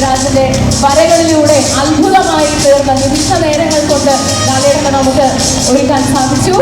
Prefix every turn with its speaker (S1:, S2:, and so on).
S1: പൃഥ്വിരാജിന്റെ വരകളിലൂടെ അത്ഭുതമായി തീർന്ന നിമിഷ നേരങ്ങൾ കൊണ്ട് നാളെ നമുക്ക് ഒരുക്കാൻ സാധിച്ചു.